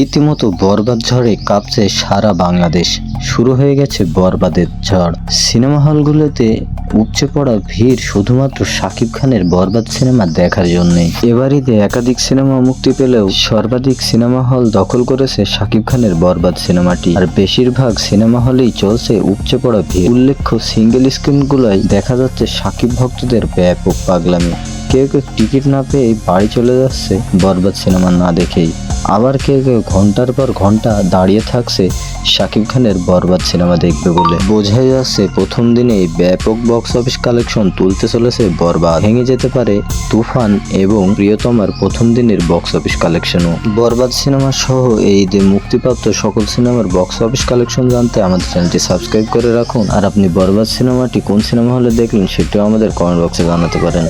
রীতিমতো বরবাদ ঝড়ে কাঁপছে সারা বাংলাদেশ। শুরু হয়ে গেছে বরবাদের ঝড়। সিনেমা হলগুলোতে উপচে পড়া ভিড় শুধুমাত্র শাকিব খানের বরবাদ সিনেমা দেখার এবার ঈদে একাধিক সিনেমা মুক্তি পেলেও সর্বাধিক সিনেমা হল দখল করেছে শাকিব খানের বরবাদ সিনেমাটি। আর বেশিরভাগ সিনেমা হলেই চলছে উপচে পড়া ভিড়। উল্লেখ্য, সিঙ্গেল স্ক্রিনগুলোয় দেখা যাচ্ছে শাকিব ভক্তদের ব্যাপক পাগলামি। কেউ কেউ টিকিট না পেয়ে বাড়ি চলে যাচ্ছে বরবাদ সিনেমা না দেখেই। আবার কেউ কেউ ঘণ্টার পর ঘণ্টা দাঁড়িয়ে থাকছে, শাকিব খানের বরবাদ সিনেমা দেখবে বলে। বোঝাই যাচ্ছে প্রথম দিনেই ব্যাপক বক্স অফিস কালেকশন তুলতে চলেছে বরবাদ। ভেঙে যেতে পারে তুফান এবং প্রিয়তমার প্রথম দিনের বক্স অফিস কালেকশনও বরবাদ সিনেমা সহ এই ঈদে মুক্তিপ্রাপ্ত সকল সিনেমার বক্স অফিস কালেকশন জানতে আমাদের চ্যানেলটি সাবস্ক্রাইব করে রাখুন। আর আপনি বরবাদ সিনেমাটি কোন সিনেমা হলে দেখলেন সেটিও আমাদের কমেন্ট বক্সে জানাতে পারেন।